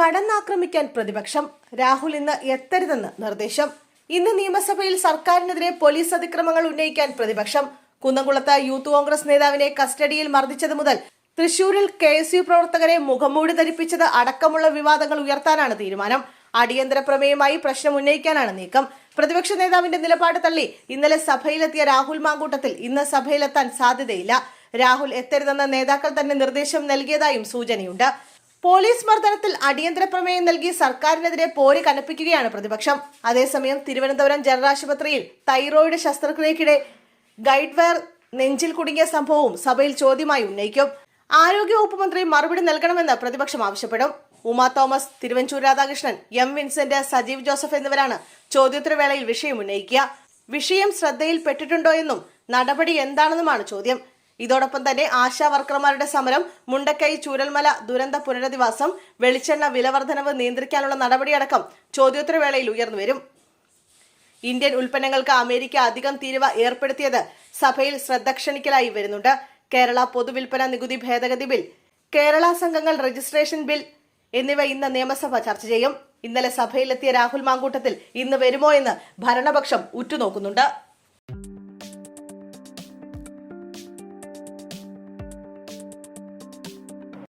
കടന്നാക്രമിക്കാൻ പ്രതിപക്ഷം. രാഹുൽ ഇന്ന് എത്തരുതെന്ന് നിർദ്ദേശം. ഇന്ന് നിയമസഭയിൽ സർക്കാരിനെതിരെ പോലീസ് അതിക്രമങ്ങൾ ഉന്നയിക്കാൻ പ്രതിപക്ഷം. കുന്നംകുളത്ത് യൂത്ത് കോൺഗ്രസ് നേതാവിനെ കസ്റ്റഡിയിൽ മർദ്ദിച്ചത് മുതൽ തൃശൂരിൽ കെ എസ് യു പ്രവർത്തകരെ മുഖംമൂടി ധരിപ്പിച്ചത് അടക്കമുള്ള വിവാദങ്ങൾ ഉയർത്താനാണ് തീരുമാനം. അടിയന്തര പ്രമേയമായി പ്രശ്നം ഉന്നയിക്കാനാണ് നീക്കം. പ്രതിപക്ഷ നേതാവിന്റെ നിലപാട് തള്ളി ഇന്നലെ സഭയിലെത്തിയ രാഹുൽ മാങ്കൂട്ടത്തിൽ ഇന്ന് സഭയിലെത്താൻ സാധ്യതയില്ല. രാഹുൽ എത്തരുതെന്ന നേതാക്കൾ തന്നെ നിർദ്ദേശം നൽകിയതായും സൂചനയുണ്ട്. പോലീസ് മർദ്ദനത്തിൽ അടിയന്തര പ്രമേയം നൽകി സർക്കാരിനെതിരെ പോര് കനപ്പിക്കുകയാണ് പ്രതിപക്ഷം. അതേസമയം തിരുവനന്തപുരം ജനറൽ ആശുപത്രിയിൽ തൈറോയിഡ് ശസ്ത്രക്രിയക്കിടെ ഗൈഡ് വയർ നെഞ്ചിൽ കുടുങ്ങിയ സംഭവവും സഭയിൽ ചോദ്യമായി ഉന്നയിക്കും. ആരോഗ്യവകുപ്പ് മന്ത്രി മറുപടി നൽകണമെന്ന് പ്രതിപക്ഷം ആവശ്യപ്പെടും. ഉമാ തോമസ് തിരുവഞ്ചൂർ രാധാകൃഷ്ണൻ എം വിൻസെന്റ് സജീവ് ജോസഫ് എന്നിവരാണ് ചോദ്യോത്തരവേളയിൽ വിഷയം ഉന്നയിക്കുക. വിഷയം ശ്രദ്ധയിൽപ്പെട്ടിട്ടുണ്ടോ എന്നും നടപടി എന്താണെന്നുമാണ് ചോദ്യം. ഇതോടൊപ്പം തന്നെ ആശാ വർക്കർമാരുടെ സമരം മുണ്ടക്കൈ ചൂരൽമല ദുരന്ത പുനരധിവാസം വെളിച്ചെണ്ണ വിലവർദ്ധനവ് നിയന്ത്രിക്കാനുള്ള നടപടിയടക്കം ചോദ്യോത്തരവേളയിൽ ഉയർന്നുവരും ഇന്ത്യൻ ഉൽപ്പന്നങ്ങൾക്ക് അമേരിക്ക അധികം തീരുവ ഏർപ്പെടുത്തിയത് സഭയിൽ ശ്രദ്ധ ക്ഷണിക്കലായി വരുന്നുണ്ട്. കേരള പൊതുവിൽപ്പന നികുതി ഭേദഗതി ബിൽ കേരള സംഘങ്ങൾ രജിസ്ട്രേഷൻ ബിൽ എന്നിവ ഇന്ന് നിയമസഭ ചർച്ച ചെയ്യും. ഇന്നലെ സഭയിലെത്തിയ രാഹുൽ മാങ്കൂട്ടത്തിൽ ഇന്ന് വരുമോ എന്ന് ഭരണപക്ഷം ഉറ്റുനോക്കുന്നുണ്ട്.